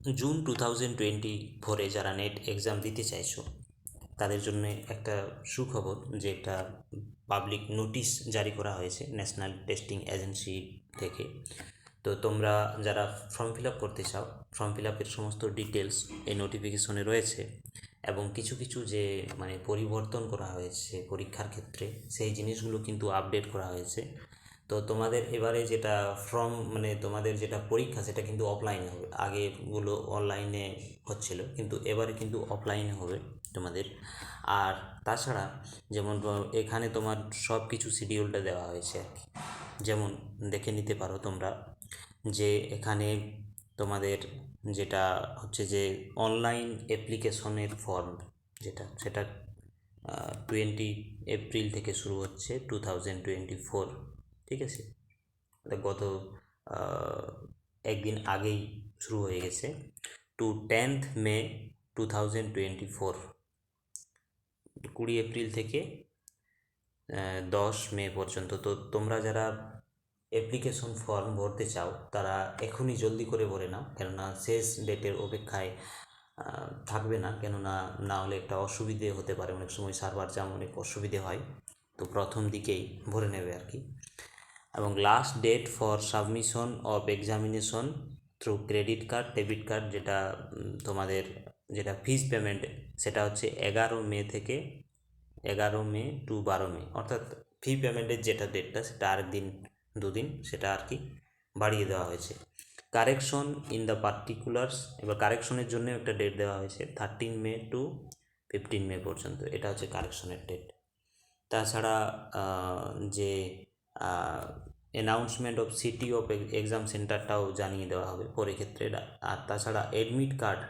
June two thousand twenty ফোরে যারা net exam দিতে চাইছো, তাদের জন্য একটা সুখবর যে একটা পাবলিক নোটিশ জারি করা হয়েছে ন্যাশনাল টেস্টিং এজেন্সি থেকে। তো তোমরা যারা ফর্ম ফিল আপ করতে চাও ফর্ম ফিল আপের সমস্ত ডিটেলস এই নোটিফিকেশনে রয়েছে এবং কিছু কিছু যে মানে পরিবর্তন করা হয়েছে পরীক্ষার ক্ষেত্রে, সেই জিনিসগুলো কিন্তু আপডেট করা হয়েছে। তো তোমাদের এবারে যেটা ফর্ম মানে তোমাদের যেটা পরীক্ষা, সেটা কিন্তু অফলাইনে হবে। আগেগুলো অনলাইনে হচ্ছিল, কিন্তু এবারে কিন্তু অফলাইনে হবে তোমাদের। আর তাছাড়া যেমন এখানে তোমার সব কিছু শিডিউলটা দেওয়া হয়েছে আর কি। যেমন দেখে নিতে পারো তোমরা যে এখানে তোমাদের যেটা হচ্ছে যে অনলাইন অ্যাপ্লিকেশনের ফর্ম যেটা, সেটা টোয়েন্টি এপ্রিল থেকে শুরু হচ্ছে টু থাউজেন্ড টোয়েন্টি ফোর ঠিক আছে? গত একদিন আগেই শুরু হয়ে গেছে। Two tenth May two thousand twenty four কুড়ি এপ্রিল থেকে দশ মে পর্যন্ত। তো তোমরা যারা অ্যাপ্লিকেশন ফর্ম ভরতে চাও, তারা এখনই জলদি করে ভরে নাও। কেননা শেষ ডেটের অপেক্ষায় থাকবে না। কেননা না হলে একটা অসুবিধে হতে পারে। অনেক সময় সার্ভার জাম অনেক অসুবিধে হয়, তো প্রথম দিকেই ভরে নেবে আর কি। এবং last date for submission of examination through credit card debit card যেটা তোমাদের যেটা ফিস পেমেন্ট সেটা হচ্ছে এগারো মে থেকে এগারো মে টু বারো মে। অর্থাৎ ফি পেমেন্টের যেটা ডেটটা সেটা আর দিন, দুদিন, সেটা আর কি বাড়িয়ে দেওয়া হয়েছে। কারেকশন ইন দ্য পার্টিকুলার্স এবার কারেকশনের জন্য একটা ডেট দেওয়া হয়েছে thirteen May to fifteen May পর্যন্ত। এটা হচ্ছে কারেকশনের ডেট তাছাড়া যে announcement of city of exam সেন্টারটাও জানিয়ে দেওয়া হবে পরে ক্ষেত্রে আর তাছাড়া অ্যাডমিট কার্ড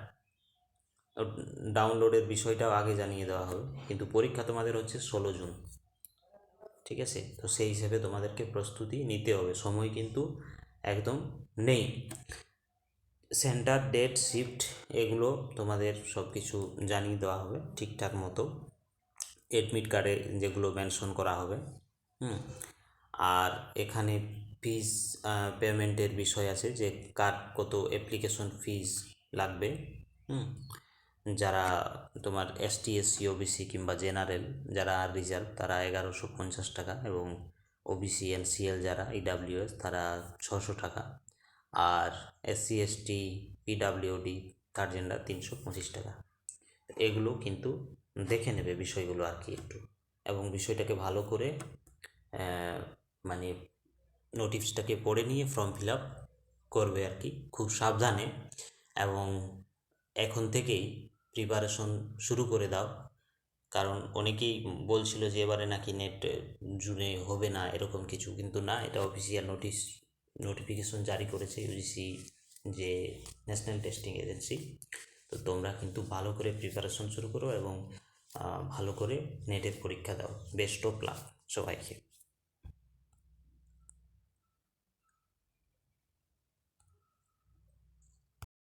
ডাউনলোডের বিষয়টাও আগে জানিয়ে দেওয়া হবে। কিন্তু পরীক্ষা তোমাদের হচ্ছে ষোলো জুন। ঠিক আছে? তো সেই হিসেবে তোমাদেরকে প্রস্তুতি নিতে হবে। সময় কিন্তু একদম নেই। সেন্টার ডেট শিফট এগুলো তোমাদের সব কিছু জানিয়ে দেওয়া হবে ঠিকঠাক মতো। এডমিট কার্ডে যেগুলো মেনশন করা হবে। হুম? আর এখানে ফিস পেমেন্টের বিষয় আছে যে কার কত অ্যাপ্লিকেশন ফিস লাগবে, হুম? যারা তোমার এসটি এসসি ওবিসি কিংবা জেনারেল যারা রিজার্ভ তারা এগারোশো পঞ্চাশ টাকা এবং ওবিসি এনসিএল যারা ইডাব্লিউএস তারা ছশো টাকা। আর SC ST PWD third gender তিনশো পঁচিশ টাকা। এগুলো কিন্তু দেখে নেবে বিষয়গুলো আর কি একটু। এবং বিষয়টাকে ভালো করে মানে নোটিশটাকে পড়ে নিয়ে ফর্ম ফিল আপ করবে আর কি, খুব সাবধানে। এবং এখন থেকেই প্রিপারেশন শুরু করে দাও। কারণ অনেকেই বলছিল যে এবারে নাকি নেট জুনে হবে না, এরকম কিছু। কিন্তু না, এটা অফিসিয়াল নোটিশ নোটিফিকেশন জারি করেছে ইউজিসি যে ন্যাশনাল টেস্টিং এজেন্সি তো তোমরা কিন্তু ভালো করে প্রিপারেশন শুরু করো এবং ভালো করে নেটের পরীক্ষা দাও। বেস্ট অফ লাক সবাইকে।